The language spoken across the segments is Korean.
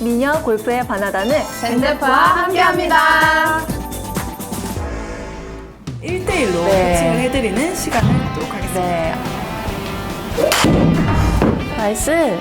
미녀 골프의 바나다는 밴드프와 함께합니다. 1대1로 네. 코칭을 해드리는 시간을 갖도록 하겠습니다. 네. 나이스.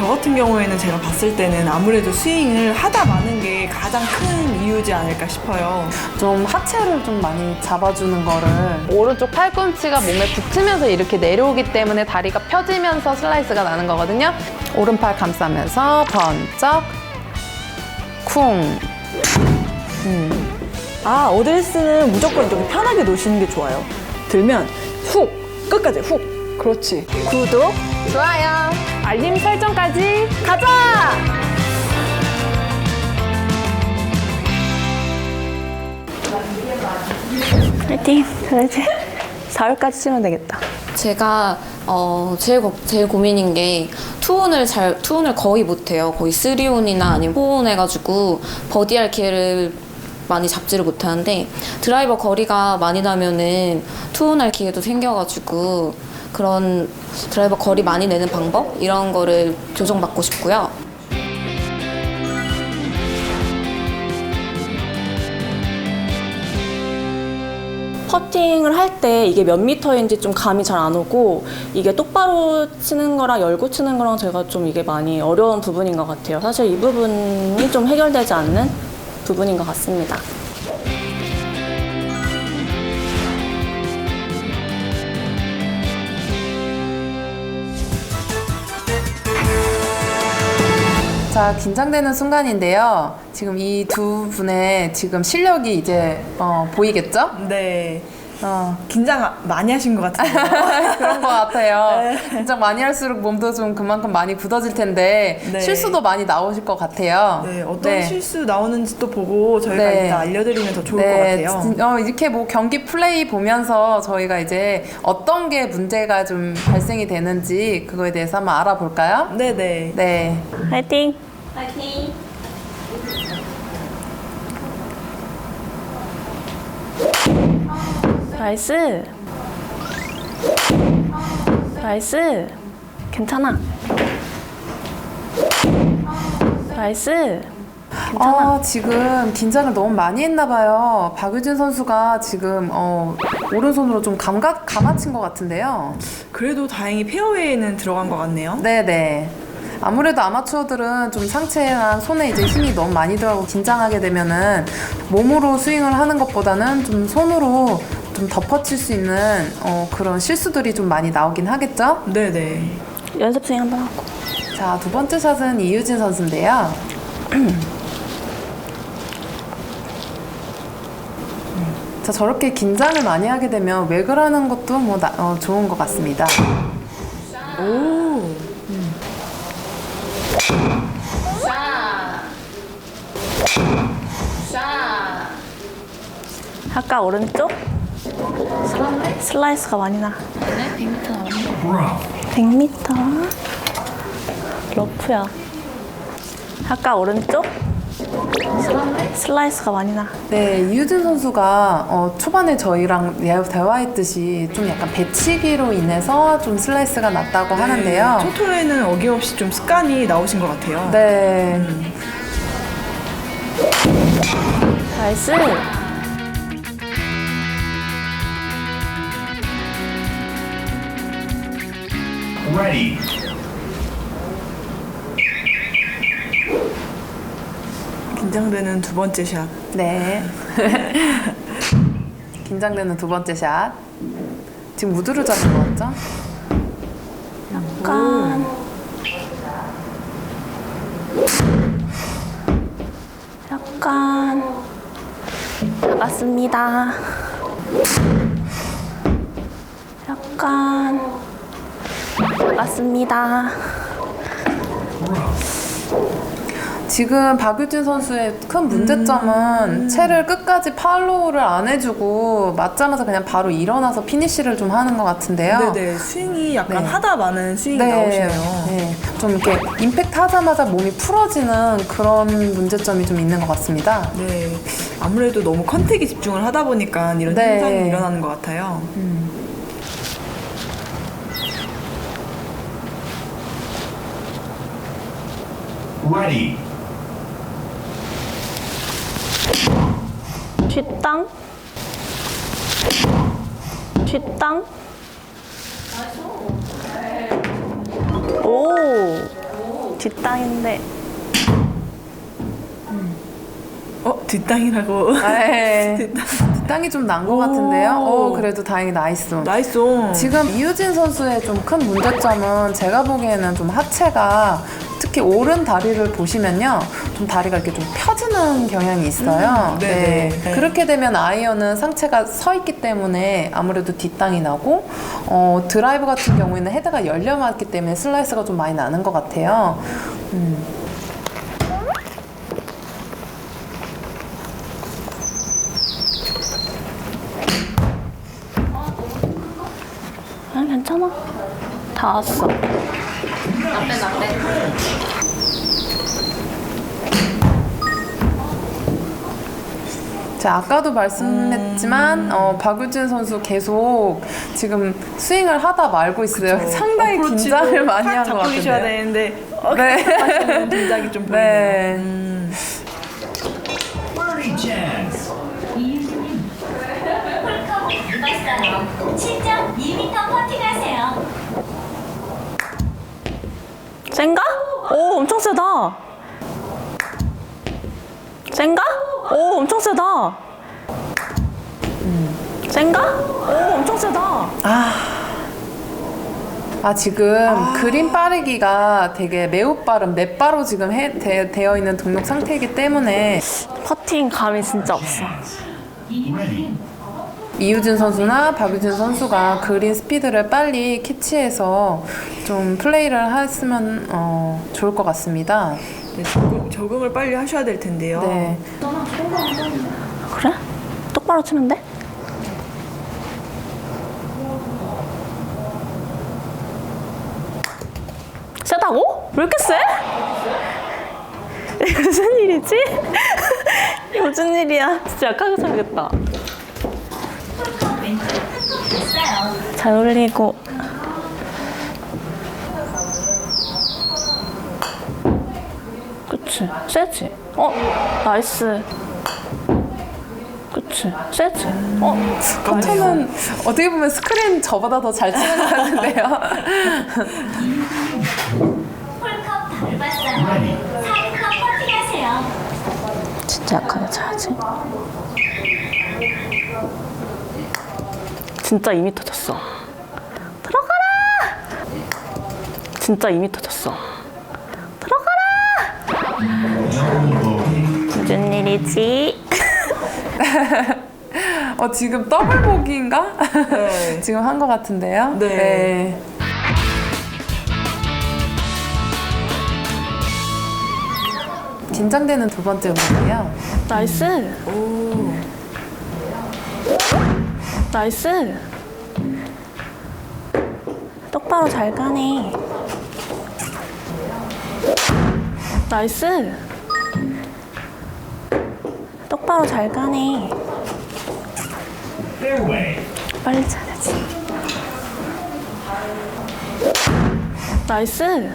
저 같은 경우에는 제가 봤을 때는 아무래도 스윙을 하다 마는 게 가장 큰 이유지 않을까 싶어요. 좀 하체를 좀 많이 잡아주는 거를 오른쪽 팔꿈치가 몸에 붙으면서 이렇게 내려오기 때문에 다리가 펴지면서 슬라이스가 나는 거거든요. 오른팔 감싸면서 번쩍 쿵. 아, 어드레스는 무조건 이렇게 편하게 놓으시는 게 좋아요. 들면 훅! 끝까지 훅! 그렇지. 구독, 좋아요. 알림 설정까지 가자! 파이팅! 그래야지. 4월까지 치면 되겠다. 제가 어 제일 걱- 제일 고민인 게 투혼을 잘 투혼을 거의 못해요. 거의 쓰리혼이나 아니면 포혼 해가지고 버디할 기회를 많이 잡지를 못하는데 드라이버 거리가 많이 나면은 투혼할 기회도 생겨가지고 그런 드라이버 거리 많이 내는 방법 이런 거를 교정받고 싶고요. 퍼팅을 할 때 이게 몇 미터인지 좀 감이 잘 안 오고 이게 똑바로 치는 거랑 열고 치는 거랑 제가 좀 이게 많이 어려운 부분인 것 같아요. 사실 이 부분이 좀 해결되지 않는 부분인 것 같습니다. 자, 긴장되는 순간인데요. 지금 이 두 분의 지금 실력이 이제 어, 보이겠죠? 네. 어, 긴장 많이 하신 것 같은데요. 그런 것 같아요. 긴장 많이 할수록 몸도 좀 그만큼 많이 굳어질 텐데 네. 실수도 많이 나오실 것 같아요. 네, 어떤 네. 실수 나오는지 또 보고 저희가 네. 이따 알려드리면 더 좋을 네, 것 같아요. 진- 어, 이렇게 뭐 경기 플레이 보면서 저희가 이제 어떤 게 문제가 좀 발생이 되는지 그거에 대해서 한번 알아볼까요? 네네. 네. 파이팅! 나이스. 나이스. 괜찮아. 나이스. 괜찮아. 어, 지금 긴장을 너무 많이 했나 봐요. 박유진 선수가 지금 어, 오른손으로 좀 감가, 감아친 것 같은데요. 그래도 다행히 페어웨이는 들어간 것 같네요. 네 네. 아무래도 아마추어들은 좀 상체랑 손에 이제 힘이 너무 많이 들어가고 긴장하게 되면은 몸으로 스윙을 하는 것보다는 좀 손으로 좀 덮어칠 수 있는 어, 그런 실수들이 좀 많이 나오긴 하겠죠? 네네. 연습 스윙 한번 하고. 자, 두 번째 샷은 이유진 선수인데요. 자, 저렇게 긴장을 많이 하게 되면 외글 하는 것도 뭐 나- 어, 좋은 것 같습니다. 오. 아까 오른쪽? 슬라이스가 많이 나. 100m? 러프야. 아까 오른쪽? 슬라이스가 많이 나. 네, 이유진 선수가 어, 초반에 저희랑 예- 대화했듯이 좀 약간 배치기로 인해서 좀 슬라이스가 났다고 하는데요. 네, 초토에는 어김없이 좀 습관이 나오신 것 같아요. 네. 나이스. Ready. 긴장되는 두 번째 샷. 네. 긴장되는 두 번째 샷. 지금 무드를 잡은 것 같죠? 약간. 약간. 나갔습니다. 약간. 나갔습니다. 지금 박유진 선수의 큰 문제점은 채를 끝까지 팔로우를 안 해주고 맞자마자 그냥 바로 일어나서 피니쉬를 좀 하는 것 같은데요. 네네. 스윙이 약간 네. 하다 마는 스윙이 나오시네요. 네. 좀 이렇게 임팩트 하자마자 몸이 풀어지는 그런 문제점이 좀 있는 것 같습니다. 네. 아무래도 너무 컨택에 집중을 하다 보니까 이런 네. 현상이 일어나는 것 같아요. Ready. 뒷땅. 뒷땅. 오. 뒷땅인데. 어 뒷땅이라고. 네. 뒷땅이 좀 난 것 같은데요. 오, 그래도 다행히 나이스. 나이스. 지금 이유진 선수의 좀 큰 문제점은 제가 보기에는 좀 하체가 특히 오른 다리를 보시면요. 좀 다리가 이렇게 좀 펴지는 경향이 있어요. 음, 네네. 네. 그렇게 되면 아이언은 상체가 서 있기 때문에 아무래도 뒷땅이 나고 어, 드라이브 같은 경우에는 헤드가 열려 맞기 때문에 슬라이스가 좀 많이 나는 것 같아요. 아, 괜찮아. 다 왔어. 자, 아까도 말씀했지만 어, 박유진 선수 계속 지금 스윙을 하다 말고 있어요. 상당히 어프로치도 긴장을 많이 팍한것 잡고 같은데요. 계셔야 되는데 어, 네. 동작이 좀 보이네요. 네. Birdie chance. 봤어요. 7.2m 퍼팅하세요. 센가? 오, 엄청 세다. 센가? 오, 엄청 세다. 센가? 오, 엄청 세다. 아 지금 그린 빠르기가 되게 매우 빠른 넷바로 지금 해, 되, 되어 있는 등록 상태이기 때문에 퍼팅 감이 진짜 없어. Ready. 이유진 선수나 박유진 선수가 그린 스피드를 빨리 캐치해서 좀 플레이를 했으면 어, 좋을 것 같습니다. 네, 적응, 적응을 빨리 하셔야 될 텐데요. 네. 그래? 똑바로 돼? 세다고? 왜 이렇게 세? 무슨 일이지? 무슨 일이야? 진짜 약하게 살겠다. 잘 올리고. 그치? 세지? 어? 나이스. 그치? 세지? 어? 저는 어떻게 보면 스크린 저보다 더 잘 치는 것 같은데요. 홀컵 밟았어요. Ready. 4컵 퍼팅하세요. 진짜 약하게 쳐야지. 진짜 2m 쳤어. 들어가라! 진짜 2m 쳤어. 들어가라! 무슨 일이지? 어 지금 더블 보기인가? 네. 지금 한 것 같은데요. 네. 긴장되는 두 번째 문이에요. 나이스. 오. 나이스. 똑바로 잘 가네. 나이스. 똑바로 잘 가네. 빨리 차야지. 나이스.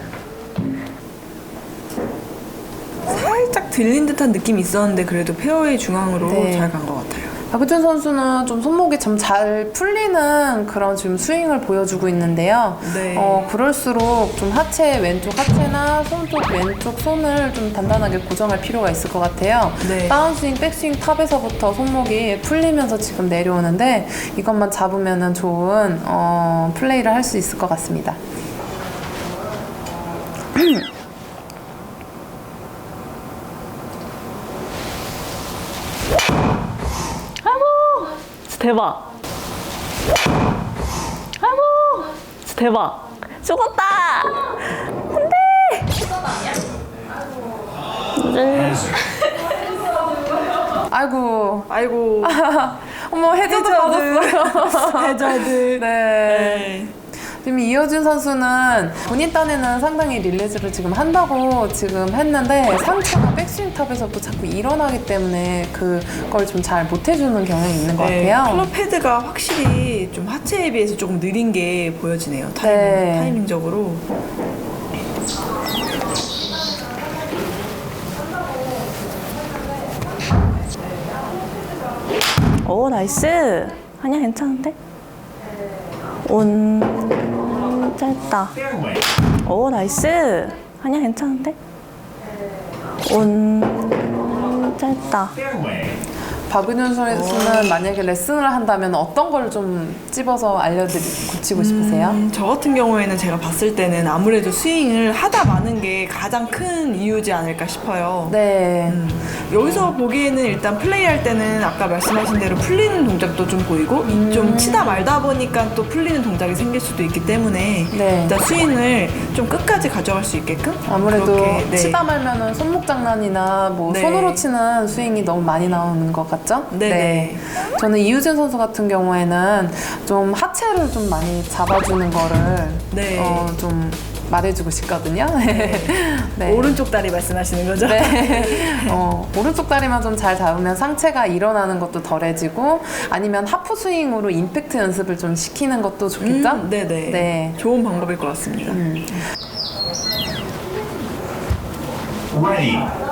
살짝 들린 듯한 느낌이 있었는데 그래도 페어웨이 중앙으로 네. 잘 간 것 같아요. 박우준 선수는 좀 손목이 좀잘 풀리는 그런 지금 스윙을 보여주고 있는데요. 네. 어, 그럴수록 좀 하체 왼쪽 하체나 손쪽 왼쪽 손을 좀 단단하게 고정할 필요가 있을 것 같아요. 네. 다운스윙, 백스윙 탑에서부터 손목이 풀리면서 지금 내려오는데 이것만 잡으면 좋은 어, 플레이를 할 수 있을 것 같습니다. 아이고. 진짜 대박. 아이고. 진짜 대박. 죽었다. 안 돼. 무슨 아이고, 아이고. 어머 해저드 받았어요. 해저드. 네. 지금 이어준 선수는 본인 딴에는 상당히 릴레즈를 지금 한다고 지금 했는데 상체가 백스윙탑에서도 자꾸 일어나기 때문에 그걸 좀 잘 못해주는 경향이 있는 것 네, 같아요. 클럽 패드가 확실히 좀 하체에 비해서 조금 느린 게 보여지네요. 타이밍, 네. 타이밍적으로. 오 나이스 아니야 괜찮은데 온 짧다. 오, 나이스. 아니야, 괜찮은데? 온, 짧다. 박은현 선수는 만약에 레슨을 한다면 어떤 걸 좀 찝어서 알려드리 고치고 싶으세요? 음, 저 같은 경우에는 제가 봤을 때는 아무래도 스윙을 하다 마는 게 가장 큰 이유지 않을까 싶어요. 네. 음, 여기서 보기에는 일단 플레이할 때는 아까 말씀하신 대로 풀리는 동작도 좀 보이고 음. 좀 치다 말다 보니까 또 풀리는 동작이 생길 수도 있기 때문에 네. 일단 스윙을 좀 끝까지 가져갈 수 있게끔 아무래도 그렇게, 네. 치다 말면은 손목 장난이나 뭐 네. 손으로 치는 스윙이 너무 많이 나오는 것 같 죠? 네네. 저는 이우진 선수 같은 경우에는 좀 하체를 좀 많이 잡아주는 거를 네. 어, 좀 말해주고 싶거든요. 네. 오른쪽 다리 말씀하시는 거죠? 네. 어, 오른쪽 다리만 좀 잘 잡으면 상체가 일어나는 것도 덜해지고 아니면 하프 스윙으로 임팩트 연습을 좀 시키는 것도 좋겠죠? 음, 네네. 네. 음. 좋은 방법일 것 같습니다. Ready.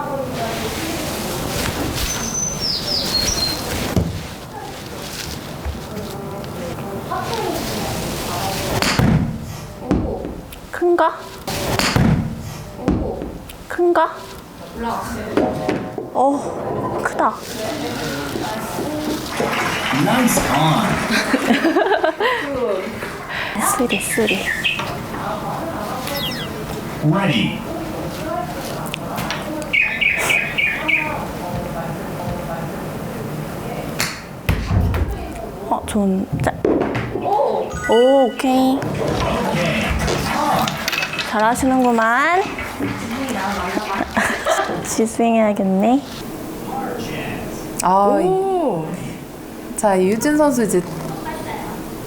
큰가? 큰가? 어, 크다. Nice on. 쓰리, 쓰리. Ready. 어, 좋은, 짜. 오, 오케이. 잘하시는구만. 지스윙 해야겠네. 아, 오. 자, 유진 선수 이제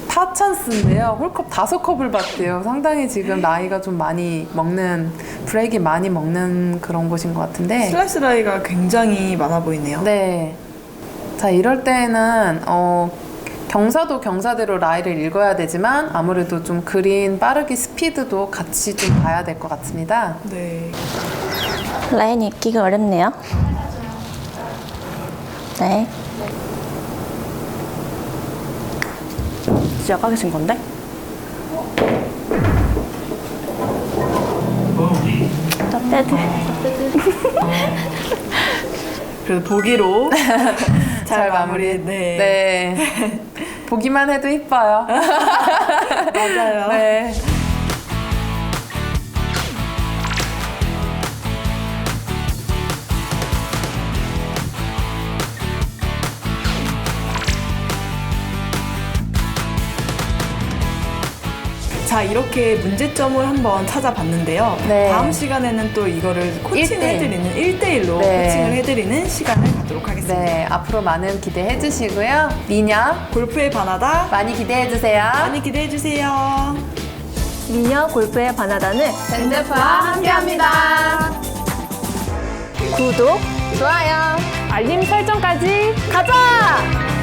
타 찬스인데요. 홀컵 다섯 컵을 봤대요. 상당히 지금 나이가 좀 많이 먹는, 브레이크 많이 먹는 그런 곳인 것 같은데. 슬라이스 라이가 굉장히 많아 보이네요. 네. 자, 이럴 때는, 어, 경사도 경사대로 라이를 읽어야 되지만 아무래도 좀 그린 빠르기 스피드도 같이 좀 봐야 될 것 같습니다. 네. 라인 읽기가 어렵네요. 네. 시작하게 신 건데? 자, 빼드. 그래도 보기로 잘. 마무리. 네. 네. 보기만 해도 이뻐요. 맞아요. 네. 자, 이렇게 문제점을 한번 찾아봤는데요. 네. 다음 시간에는 또 이거를 코칭을 일대일. 해드리는 1대1로 네. 코칭을 해드리는 시간을 갖도록 하겠습니다. 네. 앞으로 많은 기대해 주시고요. 미녀 골프에 반하다 많이 기대해 주세요. 많이 기대해 주세요. 미녀 골프의 바나다는 밴드와 함께 합니다. 구독, 좋아요. 알림 설정까지 가자!